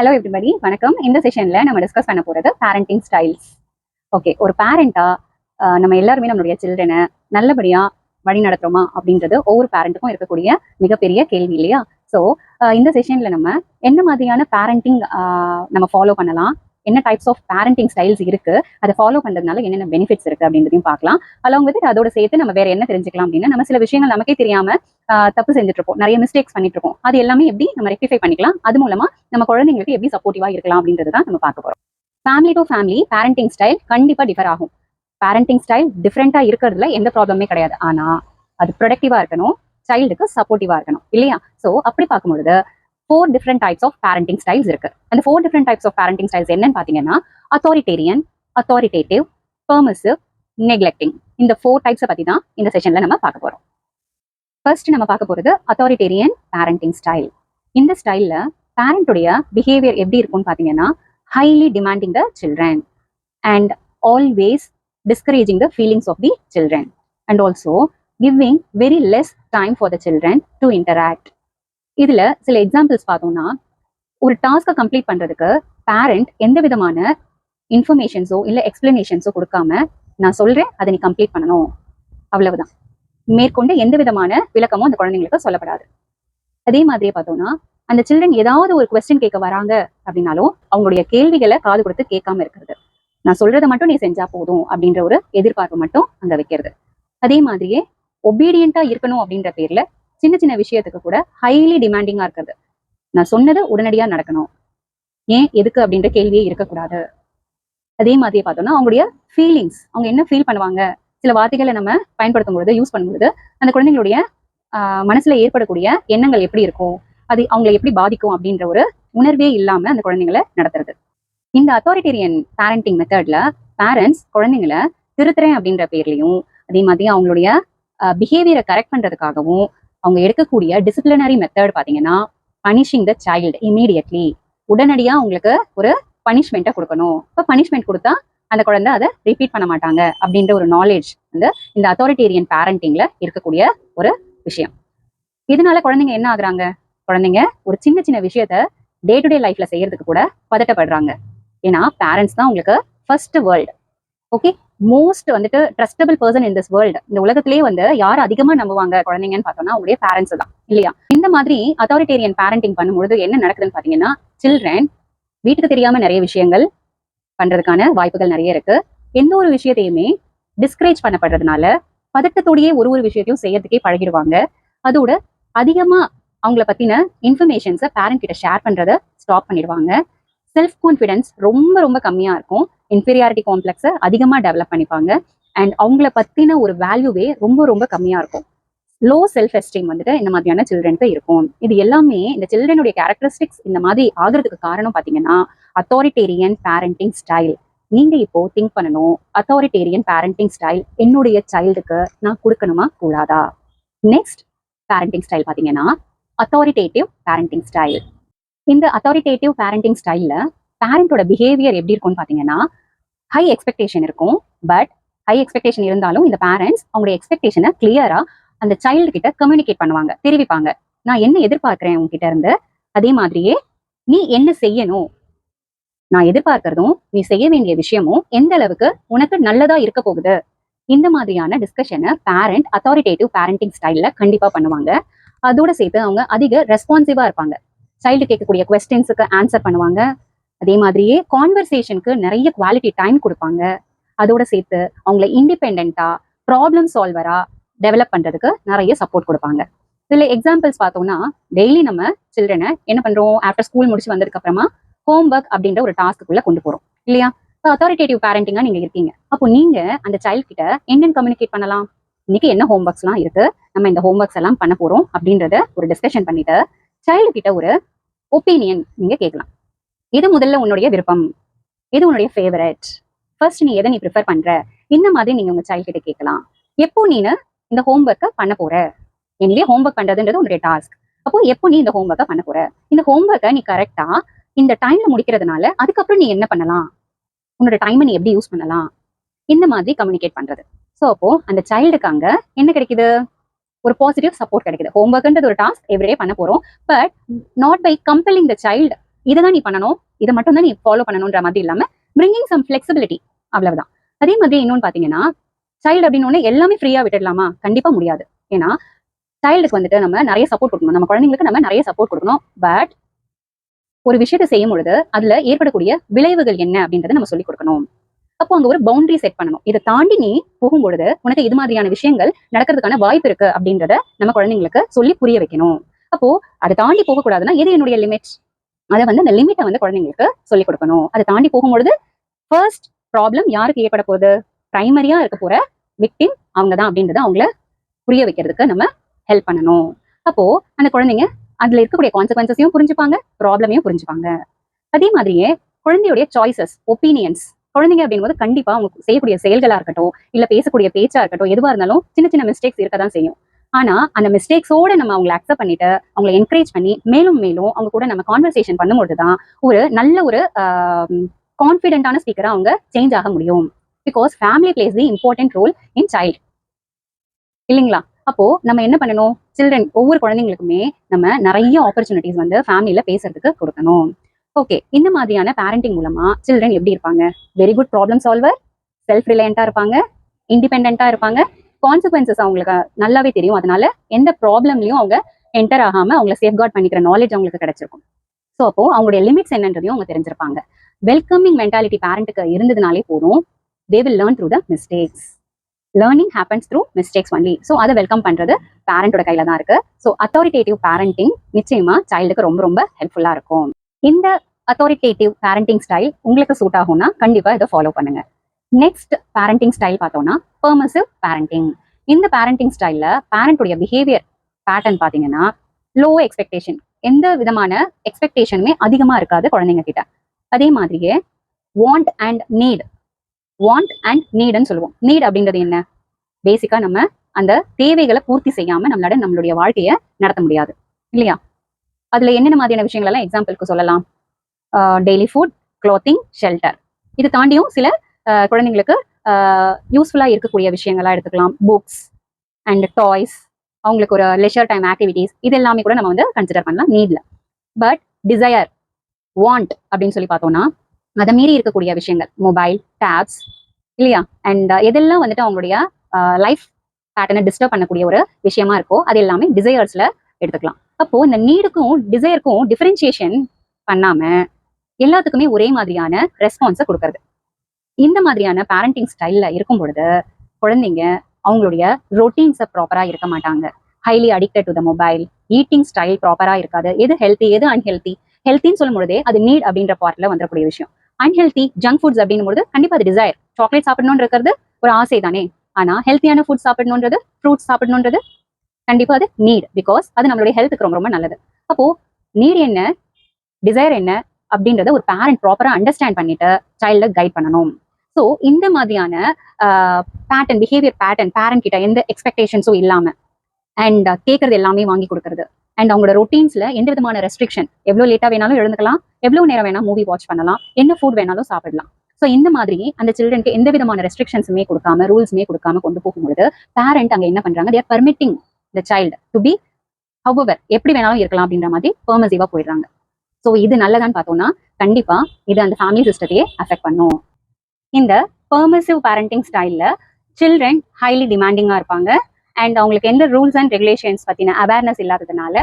Hello everybody வணக்கம். இந்த செஷன்ல நம்ம டிஸ்கஸ் பண்ண போறது பேரண்டிங் ஸ்டைல்ஸ் ஓகே ஒரு பேரண்டா நம்ம எல்லாருமே நம்மளுடைய சில்ட்ரனை நல்லபடியா வழி நடத்துறோமா அப்படின்றது ஒவ்வொரு பேரண்ட்டுக்கும் இருக்கக்கூடிய மிகப்பெரிய கேள்வி இல்லையா? ஸோ இந்த செஷன்ல நம்ம என்ன மாதிரியான பேரண்டிங் நம்ம ஃபாலோ பண்ணலாம்? என்ன டைப்ஸ் ஆஃப் பேரண்டிங் ஸ்டைல்ஸ் இருக்கு அதை ஃபாலோ பண்றதுனால என்னென்ன பெனிஃபிட்ஸ் இருக்கு அப்படின்றதையும் பார்க்கலாம். அலாங் வித் அதோட சேர்த்து நம்ம வேற என்ன தெரிஞ்சுக்கலாம் அப்படின்னா நம்ம சில விஷயங்கள் நமக்கே தெரியாம ஆஹ் தப்பு செஞ்சுட்டு இருப்போம் நிறைய மிஸ்டேக்ஸ் பண்ணிட்டு இருப்போம் அது எல்லாமே எப்படி நம்ம ரெக்டிஃபை பண்ணிக்கலாம். அது மூலமா நம்ம குழந்தைங்களுக்கு எப்படி சப்போர்ட்டிவா இருக்கலாம் அப்படின்றது தான் நம்ம பார்க்க போறோம். Family to family parenting style கண்டிப்பா டிஃபர் ஆகும். பேரண்டிங் ஸ்டைல் டிஃப்ரெண்டா இருக்கிறதுல எந்த ப்ராப்ளமே கிடையாது. ஆனா அது ப்ரொடக்டிவா இருக்கணும். சைல்டுக்கு சப்போர்ட்டிவா இருக்கணும். இல்லையா? ஸோ அப்படி பார்க்கும்பொழுது four different types of parenting styles இருக்கு. அந்த four different types of parenting styles என்னன்னு பாத்தீங்கன்னா அத்தாரிட்டேரியன் அத்தாரிட்டேட்டிவ் பெர்மிசிவ் நெக்லெக்டிங் இந்த ஃபோர் டைப்ஸை பத்தி தான் இந்த செஷன்ல நம்ம பார்க்க போறோம். ஃபர்ஸ்ட் நம்ம பார்க்க போறது அத்தாரிட்டேரியன் பேரண்டிங் ஸ்டைல் இந்த ஸ்டைல்ல பேரண்டுடைய பிஹேவியர் எப்படி இருக்கும்னு பாத்தீங்கன்னா highly demanding the children and always discouraging the feelings of the children and also giving very less time for the children to interact இதுல சில எக்ஸாம்பிள்ஸ் பார்த்தோம்னா ஒரு டாஸ்க்கை கம்ப்ளீட் பண்றதுக்கு பேரண்ட் எந்த விதமான இன்ஃபர்மேஷன்ஸோ இல்லை எக்ஸ்பிளனேஷன்ஸோ கொடுக்காம நான் சொல்றேன் அதை நீ கம்ப்ளீட் பண்ணணும். அவ்வளவுதான். மேற்கொண்டு எந்த விதமான விளக்கமும் அந்த குழந்தைங்களுக்கு சொல்லப்படாது. அதே மாதிரியே பார்த்தோம்னா அந்த சில்ட்ரன் ஏதாவது ஒரு கொஸ்டின் கேட்க வராங்க அப்படின்னாலும் அவங்களுடைய கேள்விகளை காது கொடுத்து கேட்காம இருக்கிறது. நான் சொல்றதை மட்டும் நீ செஞ்சா போதும் அப்படின்ற ஒரு எதிர்பார்ப்பு மட்டும் அங்க வைக்கிறது. அதே மாதிரியே ஒபீடியண்டா இருக்கணும் அப்படின்ற பேர்ல சின்ன சின்ன விஷயத்துக்கு கூட ஹைலி டிமாண்டிங்கா இருக்கிறது. நான் சொன்னது உடனடியா நடக்கணும். ஏன்? எதுக்கு? அப்படின்ற கேள்வியே இருக்கக்கூடாது. அதே மாதிரியே பார்த்தோம்னா அவங்களுடைய ஃபீலிங்ஸ் அவங்க என்ன ஃபீல் பண்ணுவாங்க? சில வார்த்தைகளை நம்ம பயன்படுத்தும் பொழுது யூஸ் பண்ணும்பொழுது அந்த குழந்தைங்களுடைய ஆஹ், மனசுல ஏற்படக்கூடிய எண்ணங்கள் எப்படி இருக்கும்? அது அவங்களை எப்படி பாதிக்கும்? அப்படின்ற ஒரு உணர்வே இல்லாம அந்த குழந்தைங்களை நடத்துறது. இந்த அத்தாரிட்டேரியன் பேரண்டிங் மெத்தட்ல பேரண்ட்ஸ் குழந்தைங்களை திருத்துறேன் அப்படின்ற பேர்லயும் அதே மாதிரி அவங்களுடைய பிஹேவியரை கரெக்ட் பண்றதுக்காகவும் அவங்க எடுக்கக்கூடிய டிசிப்ளினரி மெத்தட் பாத்தீங்கன்னா பனிஷிங் த சைல்டு இமீடியட்லி உடனடியா உங்களுக்கு ஒரு பனிஷ்மெண்ட்டை கொடுக்கணும். இப்போ பனிஷ்மெண்ட் கொடுத்தா அந்த குழந்தை அதை ரிப்பீட் பண்ண மாட்டாங்க அப்படின்ற ஒரு நாலேஜ் வந்து இந்த அத்தாரிட்டேரியன் பேரண்டிங்ல இருக்கக்கூடிய ஒரு விஷயம். இதனால குழந்தைங்க என்ன ஆகுறாங்க? குழந்தைங்க ஒரு சின்ன சின்ன விஷயத்த டே டு டே லைஃப்ல செய்யறதுக்கு கூட பதட்டப்படுறாங்க. ஏன்னா பேரண்ட்ஸ் தான் உங்களுக்கு ஃபர்ஸ்ட் வேர்ல்டு ஓகே மோஸ்ட் வந்துட்டு trustable person in this world இந்த உலகத்திலேயே வந்து யார் அதிகமா நம்புவாங்க குழந்தைங்கன்னு பார்த்தோம்னா அவங்களுடைய பேரண்ட்ஸ் தான் இல்லையா? இந்த மாதிரி அத்தாரிட்டேரியன் பேரண்டிங் பண்ணும்பொழுது என்ன நடக்குதுன்னு பாத்தீங்கன்னா சில்ட்ரன் வீட்டுக்கு தெரியாம நிறைய விஷயங்கள் பண்றதுக்கான வாய்ப்புகள் நிறைய இருக்கு. எந்த ஒரு விஷயத்தையுமே டிஸ்கரேஜ் பண்ணப்படுறதுனால பதட்டத்தோடையே ஒரு ஒரு விஷயத்தையும் செய்யறதுக்கே பழகிடுவாங்க. அதோட அதிகமா அவங்கள பத்தின இன்ஃபர்மேஷன்ஸை பேரண்ட் கிட்ட ஷேர் பண்றதை ஸ்டாப் பண்ணிடுவாங்க. செல்ஃப் கான்ஃபிடன்ஸ் ரொம்ப ரொம்ப கம்மியா இருக்கும். இன்ஃபீரியாரிட்டி காம்ப்ளெக்ஸை அதிகமாக டெவலப் பண்ணிப்பாங்க. அண்ட் அவங்கள பத்தின ஒரு வேல்யூவே ரொம்ப ரொம்ப கம்மியாக இருக்கும். லோ செல்ஃப் எஸ்டீம் வந்துட்டு இந்த மாதிரியான சில்ட்ரனுக்கு இருக்கும். இது எல்லாமே இந்த சில்ட்ரனுடைய கேரக்டரிஸ்டிக்ஸ் இந்த மாதிரி ஆகிறதுக்கு காரணம் பார்த்தீங்கன்னா அத்தாரிட்டேரியன் பேரண்டிங் ஸ்டைல் நீங்க இப்போ திங்க் பண்ணணும் அத்தாரிட்டேரியன் பேரண்டிங் ஸ்டைல் என்னுடைய சைல்டுக்கு நான் கொடுக்கணுமா? கூடாதா? நெக்ஸ்ட் பேரண்டிங் ஸ்டைல் பார்த்தீங்கன்னா அத்தாரிட்டேட்டிவ் பேரண்டிங் ஸ்டைல் இந்த அத்தாரிட்டேட்டிவ் பேரண்டிங் ஸ்டைலில் பேரண்டோட பிஹேவியர் எப்படி இருக்கும்னு பார்த்தீங்கன்னா ஹை எக்ஸ்பெக்டேஷன் இருக்கும். பட் ஹை எக்ஸ்பெக்டேஷன் இருந்தாலும் இந்த பேரண்ட்ஸ் அவங்களுடைய எக்ஸ்பெக்டேஷனை கிளியரா அந்த சைல்டு கிட்ட கம்யூனிகேட் பண்ணுவாங்க தெரிவிப்பாங்க. நான் என்ன எதிர்பார்க்கிறேன் உங்ககிட்ட இருந்து? அதே மாதிரியே நீ என்ன செய்யணும்? நான் எதிர்பார்க்கறதும் நீ செய்ய வேண்டிய விஷயமும் எந்த அளவுக்கு உனக்கு நல்லதா இருக்க போகுது? இந்த மாதிரியான டிஸ்கஷனை பேரண்ட் அத்தாரிட்டேட்டிவ் பேரண்டிங் ஸ்டைல்ல கண்டிப்பா பண்ணுவாங்க. அதோட சேர்த்து அவங்க அதிக ரெஸ்பான்சிவா இருப்பாங்க. சைல்டு கேட்கக்கூடிய கொஸ்டின்ஸுக்கு ஆன்சர் பண்ணுவாங்க. அதே மாதிரியே கான்வர்சேஷனுக்கு நிறைய குவாலிட்டி டைம் கொடுப்பாங்க. அதோட சேர்த்து அவங்கள இண்டிபெண்டா ப்ராப்ளம் சால்வரா டெவலப் பண்றதுக்கு நிறைய சப்போர்ட் கொடுப்பாங்க. இதுல எக்ஸாம்பிள்ஸ் பார்த்தோம்னா டெய்லி நம்ம சில்ட்ரனை என்ன பண்றோம்? ஆஃப்டர் ஸ்கூல் முடிச்சு வந்ததுக்கு அப்புறமா ஹோம் ஒர்க் அப்படின்ற ஒரு டாஸ்க்குள்ள கொண்டு போறோம். இல்லையா? இப்போ அத்தாரிட்டேட்டிவ் பேரண்டிங்கா நீங்க இருக்கீங்க. அப்போ நீங்க அந்த சைல்ட் கிட்ட என்னென்னு கம்யூனிகேட் பண்ணலாம்? இன்னைக்கு என்ன ஹோம் ஒர்க்ஸ்லாம் இருக்கு? நம்ம இந்த ஹோம் ஒர்க்ஸ் எல்லாம் பண்ண போறோம் அப்படின்றத ஒரு டிஸ்கஷன் பண்ணிட்டு சைல்டு கிட்ட ஒரு ஒப்பீனியன் நீங்க கேட்கலாம். இது முதல்ல உன்னுடைய விருப்பம். இது உன்னுடைய ஃபேவரட் ஃபர்ஸ்ட் நீ எதை நீ ப்ரிஃபர் பண்ற? இந்த மாதிரி நீங்க உங்க சைல்ட் கிட்ட கேட்கலாம். எப்போ நீனு இந்த ஹோம் ஒர்க்கை பண்ண போற? எனவே ஹோம் ஒர்க் பண்றதுன்றது உன்னுடைய டாஸ்க் அப்போ எப்போ நீ இந்த ஹோம் ஒர்க்கை பண்ண போற? இந்த ஹோம் ஒர்க்கை நீ கரெக்டா இந்த டைம்ல முடிக்கிறதுனால அதுக்கப்புறம் நீ என்ன பண்ணலாம்? உன்னோட டைமை நீ எப்படி யூஸ் பண்ணலாம்? இந்த மாதிரி கம்யூனிகேட் பண்றது. ஸோ அப்போ அந்த சைல்டுக்கு அங்க என்ன கிடைக்குது? ஒரு பாசிட்டிவ் சப்போர்ட் கிடைக்குது. ஹோம்ஒர்க்ன்றது ஒரு டாஸ்க் எவ்ரிடே பண்ண போறோம். But not by compelling the child இதை தான் நீ பண்ணணும். இதை மட்டும் தான் நீ ஃபாலோ பண்ணணுன்ற மாதிரி இல்லாம பிரிங்கிங் சம் ஃபிளெக்சிபிலிட்டி அவ்வளவுதான். அதே மாதிரி இன்னொன்னு பாத்தீங்கன்னா சைல்டு அப்படின்னு ஒண்ணு எல்லாமே ஃப்ரீயா விட்டுடலாமா? கண்டிப்பா முடியாது. ஏன்னா சைல்டுக்கு வந்துட்டு நம்ம நிறைய சப்போர்ட் கொடுக்கணும். நம்ம குழந்தைங்களுக்கு நம்ம நிறைய சப்போர்ட் கொடுக்கணும். பட் ஒரு விஷயத்தை செய்யும் பொழுது அதுல ஏற்படக்கூடிய விளைவுகள் என்ன அப்படின்றத நம்ம சொல்லி கொடுக்கணும். அப்போ அங்க ஒரு பவுண்டரி செட் பண்ணணும். இதை தாண்டி நீ போகும்பொழுது உனக்கு இது மாதிரியான விஷயங்கள் நடக்கிறதுக்கான வாய்ப்பு இருக்கு அப்படின்றத நம்ம குழந்தைங்களுக்கு சொல்லி புரிய வைக்கணும். அப்போ அதை தாண்டி போகக்கூடாதுன்னா எது என்னுடைய லிமிட் அதை வந்து அந்த லிமிட்டை வந்து குழந்தைங்களுக்கு சொல்லிக் கொடுக்கணும். அதை தாண்டி போகும்பொழுது ஃபர்ஸ்ட் ப்ராப்ளம் யாருக்கு ஏற்பட போகுது? பிரைமரியா இருக்க போற விக்டிம் அவங்க தான் அப்படின்றத அவங்கள புரிய வைக்கிறதுக்கு நம்ம ஹெல்ப் பண்ணணும். அப்போ அந்த குழந்தைங்க அதுல இருக்கக்கூடிய கான்சிக்வன்சஸையும் புரிஞ்சுப்பாங்க ப்ராப்ளமையும் புரிஞ்சுப்பாங்க. அதே மாதிரியே குழந்தையுடைய சாய்ஸஸ் ஒப்பீனியன்ஸ் குழந்தைங்க அப்படிங்கும்போது கண்டிப்பா அவங்க செய்யக்கூடிய செயல்களா இருக்கட்டும் இல்ல பேசக்கூடிய பேச்சா இருக்கட்டும் எதுவா இருந்தாலும் சின்ன சின்ன மிஸ்டேக்ஸ் இருக்க தான் செய்யும். ஆனா அந்த மிஸ்டேக்ஸோட நம்ம அவங்களை அக்செப்ட் பண்ணிட்டு அவங்களை என்கரேஜ் பண்ணி மேலும் மேலும் அவங்க கூட நம்ம கான்வர்சேஷன் பண்ணும்போது தான் ஒரு நல்ல ஒரு கான்ஃபிடென்ட்டான ஸ்பீக்கரா அவங்க சேஞ்ச் ஆக முடியும். Because family plays the important role in child இல்லைங்களா? அப்போ நம்ம என்ன பண்ணணும்? சில்ட்ரன் ஒவ்வொரு குழந்தைங்களுக்குமே நம்ம நிறைய ஆப்பர்ச்சுனிட்டிஸ் வந்து ஃபேமிலியில பேசுறதுக்கு கொடுக்கணும். ஓகே இந்த மாதிரியான பேரண்டிங் மூலமா சில்ட்ரன் எப்படி இருப்பாங்க? Very good problem solver self ரிலையண்டா இருப்பாங்க இண்டிபெண்டா இருப்பாங்க கான்சிக்வன்சஸ் அவங்களுக்கு நல்லாவே தெரியும். அதனால எந்த ப்ராப்ளம்லயும் அவங்க என்டர் ஆகாம அவங்கள சேஃப்கார்ட் பண்ணிக்கிற நாலேஜ் அவங்களுக்கு கிடைச்சிருக்கும். ஸோ அப்போ அவங்களுடைய லிமிட்ஸ் என்னன்றதையும் அவங்க தெரிஞ்சிருப்பாங்க. வெல்கமிங் மென்டாலிட்டி பேரண்ட்டுக்கு இருந்ததுனாலே போதும். They will learn through the mistakes learning happens through mistakes only so அதை வெல்கம் பண்றது பேரண்டோட கையில தான் இருக்கு. ஸோ அத்தாரிட்டேட்டிவ் பேரண்டிங் நிச்சயமா சைல்டுக்கு ரொம்ப ரொம்ப ஹெல்ப்ஃபுல்லா இருக்கும். இந்த அத்தாரிட்டேட்டிவ் பேரண்டிங் ஸ்டைல் உங்களுக்கு சூட் ஆகும்னா கண்டிப்பா இதை ஃபாலோ பண்ணுங்க. நெக்ஸ்ட் பேரண்டிங் ஸ்டைல் பார்த்தோம்னா பெர்மசிவ் பேரண்டிங் இந்த பேரண்டிங் ஸ்டைல்ல பேரண்ட்டுடைய பிஹேவியர் பேட்டர்ன் பாத்தீங்கன்னா லோ எக்ஸ்பெக்டேஷன் எந்த விதமான எக்ஸ்பெக்டேஷனுமே அதிகமா இருக்காது குழந்தைங்க கிட்ட. அதே மாதிரியே want and need want and நீடுன்னு சொல்லுவோம். நீட் அப்படின்றது என்ன? பேசிக்கா நம்ம அந்த தேவைகளை பூர்த்தி செய்யாம நம்மளோட நம்மளுடைய வாழ்க்கையை நடத்த முடியாது. இல்லையா? அதுல என்னென்ன மாதிரியான விஷயங்கள் எல்லாம் எக்ஸாம்பிளுக்கு சொல்லலாம் டெய்லி ஃபுட் க்ளோத்திங் ஷெல்டர் இது தாண்டியும் சில குழந்தைங்களுக்கு யூஸ்ஃபுல்லா இருக்கக்கூடிய விஷயங்களா எடுத்துக்கலாம். புக்ஸ் அண்ட் டாய்ஸ் அவங்களுக்கு ஒரு லெஷர் டைம் ஆக்டிவிட்டீஸ் இது எல்லாமே கூட நம்ம வந்து கன்சிடர் பண்ணலாம். நீட்ல பட் டிசையர் வாண்ட் அப்படின்னு சொல்லி பார்த்தோம்னா அதை மீறி இருக்கக்கூடிய விஷயங்கள். மொபைல் டேப்ஸ் இல்லையா? அண்ட் எதெல்லாம் வந்துட்டு அவங்களுடைய லைஃப் பேட்டர்னை டிஸ்டர்ப் பண்ணக்கூடிய ஒரு விஷயமா இருக்கோ அது எல்லாமே டிசையர்ஸ்ல எடுத்துக்கலாம். அப்போ இந்த நீடுக்கும் டிசையருக்கும் டிஃபரன்சியேஷன் பண்ணாம எல்லாத்துக்குமே ஒரே மாதிரியான ரெஸ்பான்ஸை கொடுக்கறது. இந்த மாதிரியான பேரண்டிங் ஸ்டைல்ல இருக்கும் பொழுது குழந்தைங்க அவங்களுடைய ரொட்டீன்ஸை ப்ராப்பரா இருக்க மாட்டாங்க. Highly addicted to the mobile eating style ப்ராப்பரா இருக்காது. எது ஹெல்த்தி எது அன்ஹெல்த்தி ஹெல்த்தின்னு சொல்லும் பொழுதே அது நீட் அப்படின்ற பார்ட்ல வந்துடக்கூடிய விஷயம். அன்ஹெல்த்தி ஜங்க் ஃபுட்ஸ் அப்படின்னும் கண்டிப்பா அது டிசைர் சாக்லேட் சாப்பிடணும்னு இருக்கிறது ஒரு ஆசை தானே ஆனா ஹெல்த்தியான ஃபுட் சாப்பிடணுன்றது ஃப்ரூட்ஸ் சாப்பிடணுன்றது கண்டிப்பா அது நீட் பிகாஸ் அது நம்மளுடைய ஹெல்த்துக்கு ரொம்ப ரொம்ப நல்லது. அப்போ நீட் என்ன? டிசைர் என்ன? அப்படின்றத ஒரு பேரண்ட் ப்ராப்பரா அண்டர்ஸ்டாண்ட் பண்ணிட்டு சைல்ட கைட் பண்ணணும். ஸோ இந்த மாதிரியான பேட்டர்ன் பிஹேவியர் பேட்டர்ன் பேரண்ட் கிட்ட எந்த எக்ஸ்பெக்டேஷன்ஸும் இல்லாம அண்ட் கேட்கறது எல்லாமே வாங்கி கொடுக்கறது. அண்ட் அவங்களோட ரொட்டீன்ஸ்ல எந்த விதமான ரெஸ்ட்ரிக்ஷன் எவ்வளவு லேட்டா வேணாலும் எழுந்துக்கலாம் எவ்வளவு நேரம் வேணா மூவி வாட்ச் பண்ணலாம் என்ன ஃபுட் வேணாலும் சாப்பிடலாம். ஸோ இந்த மாதிரி அந்த சில்ட்ரனுக்கு எந்த விதமான ரெஸ்ட்ரிக்ஷன்ஸுமே கொடுக்காம ரூல்ஸுமே கொடுக்காம கொண்டு போகும்பொழுது பேரண்ட் அங்க என்ன பண்றாங்க? They're permitting the child to be however எப்படி வேணாலும் இருக்கலாம் அப்படின்ற மாதிரி பெர்மசிவா போயிடுறாங்க. ஸோ இது நல்லதான்னு பார்த்தோம்னா கண்டிப்பா இது அந்த ஃபேமிலி சிஸ்டத்தையே அஃபெக்ட் பண்ணும். இந்த பெர்மசிவ் பேரண்டிங் ஸ்டைல்ல சில்ட்ரன் ஹைலி டிமாண்டிங்கா இருப்பாங்க. அண்ட் அவங்களுக்கு எந்த ரூல்ஸ் அண்ட் ரெகுலேஷன்ஸ் பத்தின அவேர்னஸ் இல்லாததுனால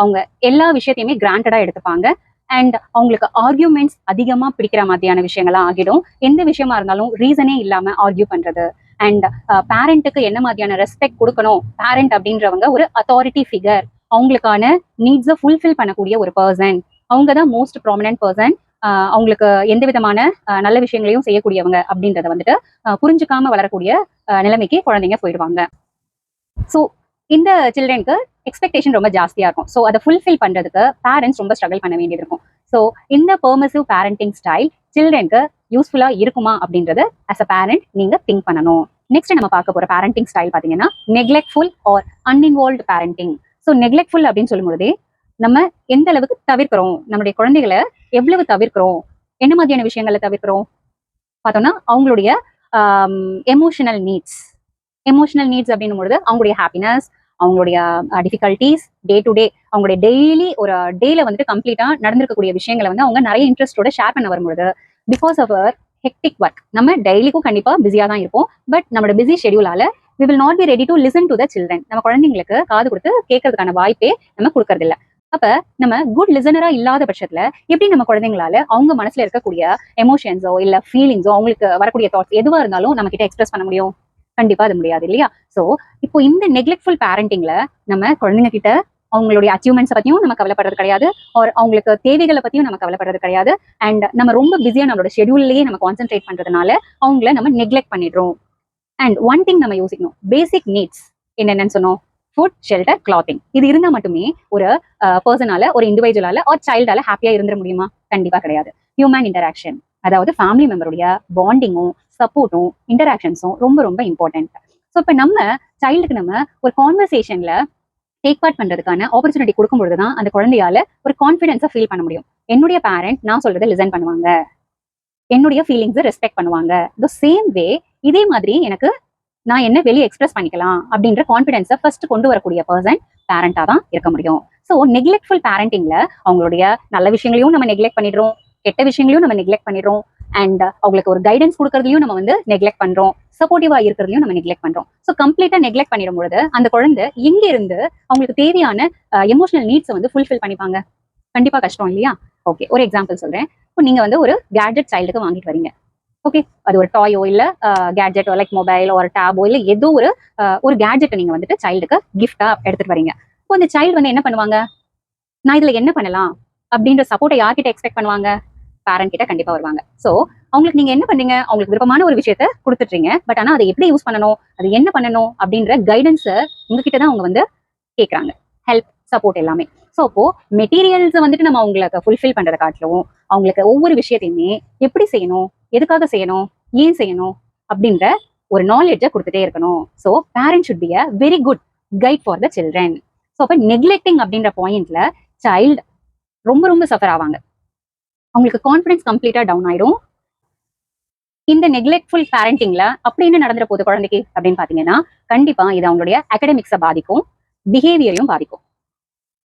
அவங்க எல்லா விஷயத்தையுமே கிராண்டடா எடுத்துப்பாங்க. அண்ட் அவங்களுக்கு ஆர்கியூமெண்ட்ஸ் அதிகமா பிடிக்கிற மாதிரியான விஷயங்களா ஆகிடும். எந்த விஷயமா இருந்தாலும் ரீசனே இல்லாம ஆர்கியூ பண்றது. அண்ட் பேரண்ட்டுக்கு என்ன மாதிரியான ரெஸ்பெக்ட் கொடுக்கணும்? பேரண்ட் அப்படின்றவங்க ஒரு அத்தாரிட்டி ஃபிகர் அவங்களுக்கான நீட்ஸை ஃபுல்ஃபில் பண்ணக்கூடிய ஒரு பர்சன் அவங்க தான் மோஸ்ட் ப்ராமினன்ட் பர்சன் அவங்களுக்கு எந்த விதமான நல்ல விஷயங்களையும் செய்யக்கூடியவங்க அப்படின்றத வந்துட்டு புரிஞ்சுக்காம வளரக்கூடிய நிலைமைக்கு குழந்தைங்க போயிடுவாங்க. ஸோ இந்த சில்ட்ரனுக்கு எக்ஸ்பெக்டேஷன் ரொம்ப ஜாஸ்தியா இருக்கும். ஸோ அதை ஃபுல்ஃபில் பண்றதுக்கு பேரண்ட்ஸ் ரொம்ப ஸ்ட்ரகிள் பண்ண வேண்டியது இருக்கும். ஸோ இந்த பெர்மசிவ் பேரண்டிங் ஸ்டைல் சில்ட்ரனுக்கு யூஸ்ஃபுல்லா இருக்குமா அப்படின்றது அஸ் அ பேரண்ட் நீங்க திங்க் பண்ணணும். நெக்ஸ்ட் நம்ம பார்க்க போற பேரண்டிங் ஸ்டைல் பாத்தீங்கன்னா neglectful or uninvolved parenting so neglectful அப்படின்னு சொல்லும்போதே நம்ம எந்த அளவுக்கு தவிர்க்கிறோம்? நம்மளுடைய குழந்தைகளை எவ்வளவு தவிர்க்கிறோம்? என்ன மாதிரியான விஷயங்களை தவிர்க்கிறோம்? பார்த்தோம்னா அவங்களுடைய எமோஷனல் நீட்ஸ் எமோஷனல் நீட்ஸ் அப்படின்னும் பொழுது அவங்களுடைய ஹாப்பினஸ் அவங்களுடைய டிஃபிகல்ட்டிஸ் டே டு டே அவங்களுடைய டெய்லி ஒரு டேல வந்துட்டு கம்ப்ளீட்டா நடந்திருக்கக்கூடிய விஷயங்களை வந்து அவங்க நிறைய இன்ட்ரெஸ்டோட ஷேர் பண்ண வரும்பொழுது because of our hectic work நம்ம டெய்லிக்கும் கண்டிப்பா பிஸியா தான் இருப்போம். பட் நம்மளோட busy ஷெடியூலால we will not be ready to listen to the children நம்ம குழந்தைங்களுக்கு காது கொடுத்து கேட்கறதுக்கான வாய்ப்பே நம்ம கொடுக்கறதில்ல. அப்ப நம்ம குட் லிசனரா இல்லாத பட்சத்துல எப்படி நம்ம குழந்தைங்களால அவங்க மனசுல இருக்கக்கூடிய எமோஷன்ஸோ இல்ல ஃபீலிங்ஸோ அவங்களுக்கு வரக்கூடிய தாட்ஸ் எதுவா இருந்தாலும் நம்ம கிட்ட எக்ஸ்பிரஸ் பண்ண முடியும்? கண்டிப்பா அது முடியாது இல்லையா? சோ இப்போ இந்த நெக்லெக்ட்ஃபுல் பேரண்டிங்ல நம்ம குழந்தைங்க கிட்ட அவங்களுடைய அச்சீவ்மெண்ட்ஸ் பத்தியும் நம்ம கவலைப்படுறது கிடையாது. ஒரு அவங்களுக்கு தேவைகளை பத்தியும் நம்ம கவலைப்படுறது கிடையாது. அண்ட் நம்ம ரொம்ப பிஸியா நம்மளோட ஷெடியூல்லையே நம்ம கான்சென்ட்ரேட் பண்றதுனால அவங்கள நம்ம நெக்லெக்ட் பண்ணிடுறோம். அண்ட் ஒன் திங் நம்ம யோசிக்கணும். பேசிக் நீட்ஸ் என்னென்னு சொன்னோம். ஃபுட் ஷெல்டர் கிளாத்திங் இது இருந்தா மட்டுமே ஒரு பர்சனால ஒரு இண்டிவிஜுவலால ஒரு சைல்டால ஹாப்பியா இருந்துட முடியுமா? கண்டிப்பா கிடையாது. ஹியூமன் இன்டராக்ஷன் அதாவது ஃபேமிலி மெம்பருடைய பாண்டிங்கும் சப்போர்ட்டும் இன்டராக்ஷன்ஸும் ரொம்ப ரொம்ப இம்பார்ட்டன்ட் ஸோ இப்போ நம்ம சைல்டுக்கு நம்ம ஒரு கான்வர்சேஷன்ல டேக் பார்ட் பண்றதுக்கான ஆப்பர்ச்சுனிட்டி கொடுக்கும்பொழுது தான் அந்த குழந்தையால ஒரு கான்ஃபிடென்ஸை ஃபீல் பண்ண முடியும். என்னுடைய பேரண்ட் நான் சொல்றதை லிசன் பண்ணுவாங்க. என்னுடைய ஃபீலிங்ஸை ரெஸ்பெக்ட் பண்ணுவாங்க. த சேம் வே இதே மாதிரி எனக்கு நான் என்ன வெளியே எக்ஸ்பிரஸ் பண்ணிக்கலாம் அப்படின்ற கான்ஃபிடென்ஸை ஃபர்ஸ்ட் கொண்டு வரக்கூடிய பர்சன் பேரண்டா தான் இருக்க முடியும். ஸோ நெக்லெக்ட்ஃபுல் பேரண்டிங்ல அவங்களுடைய நல்ல விஷயங்களையும் நம்ம நெக்லெக்ட் பண்ணிடுறோம் கெட்ட விஷயங்களையும் நம்ம நெக்லெக்ட் பண்ணிடுறோம் அண்ட் அவங்களுக்கு ஒரு கைடன்ஸ் கொடுக்கறதையும் நம்ம வந்து நெக்லெக்ட் பண்றோம் சப்போர்ட்டிவா இருக்கிறதையும் நம்ம நெக்லெக்ட் பண்றோம். ஸோ கம்ப்ளீட்டா நெக்லெக்ட் பண்ணிடும் பொழுது அந்த குழந்தை எங்க இருந்து அவங்களுக்கு தேவையான எமோஷனல் நீட்ஸை வந்து ஃபுல்ஃபில் பண்ணிப்பாங்க. கண்டிப்பா கஷ்டம் இல்லையா? ஓகே ஒரு எக்ஸாம்பிள் சொல்றேன். இப்போ நீங்க வந்து ஒரு கேட்ஜெட் சைல்டுக்கு வாங்கிட்டு வரீங்க. ஓகே அது ஒரு டாயோ இல்ல கேட்ஜெட்டோ லைக் மொபைல் ஒரு டேபோ இல்ல ஏதோ ஒரு ஒரு கேட்ஜெட்டை நீங்க வந்துட்டு சைல்டுக்கு கிஃப்டா எடுத்துட்டு வரீங்க. இப்போ அந்த சைல்டு வந்து என்ன பண்ணுவாங்க? நான் இதுல என்ன பண்ணலாம்? அப்படின்ற சப்போர்ட்டை யார்கிட்ட எக்ஸ்பெக்ட் பண்ணுவாங்க? பேரண்ட் கிட்ட கண்டிப்பா வருவாங்க. சோ அவங்களுக்கு நீங்க என்ன பண்ணீங்க? அவங்களுக்கு விருப்பமான ஒரு விஷயத்த கொடுத்துட்றீங்க. பட் ஆனா அதை எப்படி யூஸ் பண்ணணும்? அது என்ன பண்ணணும்? அப்படின்ற கைடன்ஸை உங்ககிட்ட தான் அவங்க வந்து கேட்கறாங்க ஹெல்ப் சப்போர்ட் எல்லாமே. ஸோ அப்போ மெட்டீரியல்ஸை வந்துட்டு நம்ம அவங்களுக்கு ஃபுல்ஃபில் பண்றதை காட்டிலும் அவங்களுக்கு ஒவ்வொரு விஷயத்தையுமே எப்படி செய்யணும்? எதுக்காக செய்யணும்? ஏன் செய்யணும்? அப்படின்ற ஒரு நாலேஜை கொடுத்துட்டே இருக்கணும். So parent should be a very good guide for the children so அப்போ நெக்லெக்டிங் அப்படின்ற பாயிண்ட்ல சைல்டு ரொம்ப ரொம்ப சஃபர் ஆவாங்க. அவங்களுக்கு கான்ஃபிடன்ஸ் கம்ப்ளீட்டா டவுன் ஆயிடும். இந்த நெக்லெக்ட்ஃபுல் பேரண்டிங்ல அப்படி என்ன நடந்துற போது குழந்தைக்கு? அப்படின்னு பாத்தீங்கன்னா கண்டிப்பா இது அவங்களுடைய அகடமிக்ஸை பாதிக்கும் பிஹேவியரையும் பாதிக்கும்.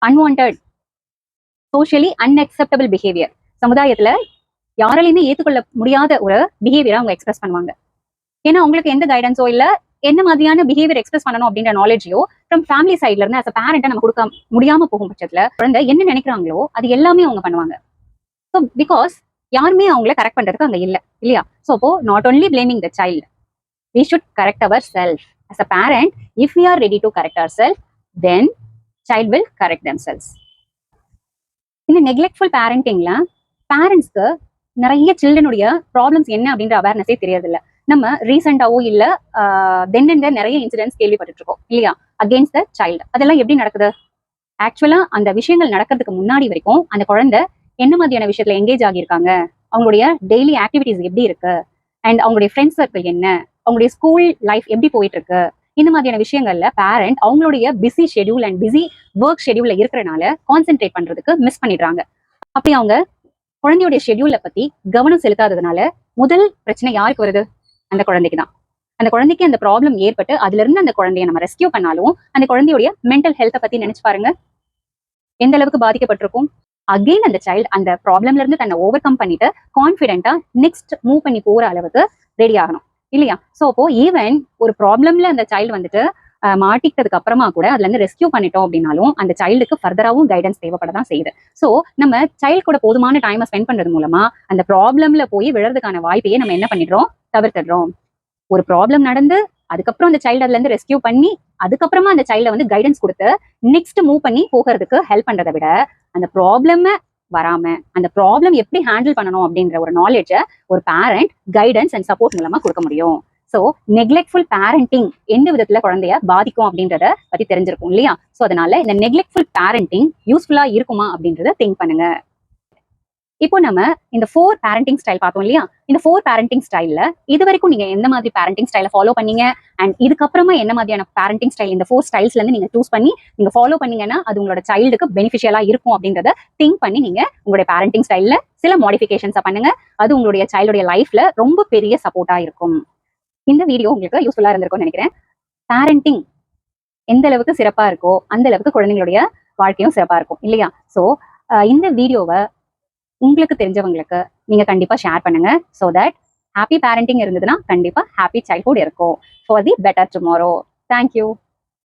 அன்வான்ட் சோஷியலி அன்அக்செப்டபிள் பிஹேவியர் சமுதாயத்துல யாராலையுமே ஏத்துக்கொள்ள முடியாத ஒரு பிஹேவியரை அவங்க எக்ஸ்பிரஸ் பண்ணுவாங்க. ஏன்னா அவங்களுக்கு எந்த கைடன்ஸோ இல்ல என்ன மாதிரியான பிஹேவியர் எக்ஸ்பிரஸ் பண்ணணும் அப்படின்ற நாலேஜையோ ஃப்ரம் ஃபேமிலி சைட்ல இருந்து அஸ் அ நம்ம கொடுக்க முடியாம போகும் பட்சத்துல குழந்தை என்ன நினைக்கிறாங்களோ அது எல்லாமே அவங்க பண்ணுவாங்க. ஸோ பிகாஸ் யாருமே அவங்கள கரெக்ட் பண்றதுக்கு அங்க இல்ல இல்லையா? ஸோ அப்போ not only blaming the child we should correct our self as a parent if we are ready to correct our self then child will correct them selves இந்த நெக்லெக்ட்ஃபுல் பேரண்டிங்ல பேரண்ட்ஸ்க்கு நிறைய சில்ட்ரனுடைய ப்ராப்ளம்ஸ் என்ன அப்படின்ற அவேர்னஸே தெரியறதில்ல நம்ம ரீசெண்டாவோ இல்ல தென் அண்ட் நிறைய இன்சிடென்ட்ஸ் கேள்விப்பட்டுட்டு இருக்கோம் இல்லையா? அகேன்ஸ்ட் த சைல்டு அதெல்லாம் எப்படி நடக்குது? ஆக்சுவலா அந்த விஷயங்கள் நடக்கிறதுக்கு முன்னாடி வரைக்கும் அந்த குழந்தை என்ன மாதிரியான விஷயத்துல எங்கேஜ் ஆகியிருக்காங்க? அவங்களுடைய டெய்லி ஆக்டிவிட்டிஸ் எப்படி இருக்கு? அண்ட் அவங்களுடைய ஃப்ரெண்ட்ஸ் சர்க்கிள் என்ன? அவங்களுடைய ஸ்கூல் லைஃப் எப்படி போயிட்டு இருக்கு இந்த மாதிரியான விஷயங்கள்ல பேரண்ட் அவங்களுடைய busy schedule and busy work ஷெடியூல்ல இருக்கிறனால கான்சென்ட்ரேட் பண்றதுக்கு மிஸ் பண்ணிடுறாங்க. அப்படி அவங்க குழந்தையுடைய ஷெடியூல்ல பத்தி கவனம் செலுத்தாததுனால முதல் பிரச்சனை யாருக்கு வருது? அந்த குழந்தைக்கு தான் அந்த குழந்தைக்கு அந்த ப்ராப்ளம் ஏற்பட்டு அதுல இருந்து அந்த குழந்தைய நம்ம ரெஸ்கியூ பண்ணாலும் அந்த குழந்தையுடைய மென்டல் ஹெல்த்தை பத்தி நினைச்சு பாருங்க. எந்த அளவுக்கு பாதிக்கப்பட்டிருக்கும்? அகெயின் அந்த சைல்டு அந்த ப்ராப்ளம்ல இருந்து தன்னை ஓவர் கம் பண்ணிட்டு கான்ஃபிடென்ட்டா நெக்ஸ்ட் மூவ் பண்ணி போற அளவுக்கு ரெடி ஆகணும். இல்லையா? சோ அப்போ ஈவன் ஒரு ப்ராப்ளம்ல அந்த சைல்டு வந்துட்டு மாட்டிக்கிட்டதுக்கு அப்புறமா கூட அதுல இருந்து ரெஸ்கியூ பண்ணிட்டோம் அப்படின்னாலும் அந்த சைல்டுக்கு ஃபர்தராவும் கைடன்ஸ் தேவைப்பட தான் செய்யுது. சோ நம்ம சைல்டு கூட போதுமான டைமை ஸ்பெண்ட் பண்றது மூலமா அந்த ப்ராப்ளம்ல போய் விழறதுக்கான வாய்ப்பையே நம்ம என்ன பண்ணிடுறோம்? தவிர்த்துடுறோம். ஒரு ப்ராப்ளம் நடந்து அதுக்கப்புறம் அந்த சைல்டு அதுல இருந்து ரெஸ்கியூ பண்ணி அதுக்கப்புறமா அந்த சைல்டை வந்து கைடன்ஸ் கொடுத்து நெக்ஸ்ட் மூவ் பண்ணி போகிறதுக்கு ஹெல்ப் பண்றதை விட அந்த ப்ராப்ளம் வராம அந்த ப்ராப்ளம் எப்படி ஹேண்டில் பண்ணணும் அப்படின்ற ஒரு நாலேஜை ஒரு பேரண்ட் கைடன்ஸ் அண்ட் சப்போர்ட் மூலமா கொடுக்க முடியும். ஸோ நெக்லெக்ட்ஃபுல் பேரண்டிங் எந்த விதத்துல குழந்தைய பாதிக்கும் அப்படின்றத பத்தி தெரிஞ்சிருக்கும் இல்லையா? ஸோ அதனால இந்த நெக்லெக்ட்ஃபுல் பேரண்டிங் யூஸ்ஃபுல்லா இருக்குமா அப்படின்றத திங்க் பண்ணுங்க. இப்போ நம்ம இந்த ஃபோர் பேரண்டிங் ஸ்டைல் பார்த்தோம் இல்லையா? இந்த ஃபோர் பேரண்டிங் ஸ்டைல்ல இது வரைக்கும் நீங்க எந்த மாதிரி பேரண்டிங் ஸ்டைல ஃபாலோ பண்ணீங்க? அண்ட் இதுக்கப்புறமா என்ன மாதிரியான பேரண்டிங் ஸ்டைல் இந்த ஃபோர் ஸ்டைல்ஸ்ல இருந்து நீங்க சூஸ் பண்ணி நீங்க ஃபாலோ பண்ணீங்கன்னா அது உங்களோட சைல்டுக்கு பெனிஃபிஷியலா இருக்கும் அப்படின்றத திங்க் பண்ணி நீங்க உங்களுடைய பேரண்டிங் ஸ்டைல்ல சில மாடிஃபிகேஷன்ஸை பண்ணுங்க. அது உங்களுடைய சைல்டுடைய லைஃப்ல ரொம்ப பெரிய சப்போர்ட்டா இருக்கும். இந்த வீடியோ உங்களுக்கு யூஸ்ஃபுல்லா இருந்திருக்கும்னு நினைக்கிறேன். பேரண்டிங் எந்த அளவுக்கு சிறப்பா இருக்கோ அந்த அளவுக்கு குழந்தைங்களுடைய வாழ்க்கையும் சிறப்பா இருக்கும் இல்லையா? ஸோ இந்த வீடியோவை உங்களுக்கு தெரிஞ்சவங்களுக்கு நீங்க கண்டிப்பா ஷேர் பண்ணுங்க ஸோ தட் ஹாப்பி பேரண்டிங் இருந்ததுன்னா கண்டிப்பா ஹாப்பி சைல்ட்ஹுட் இருக்கும். For the better tomorrow thank you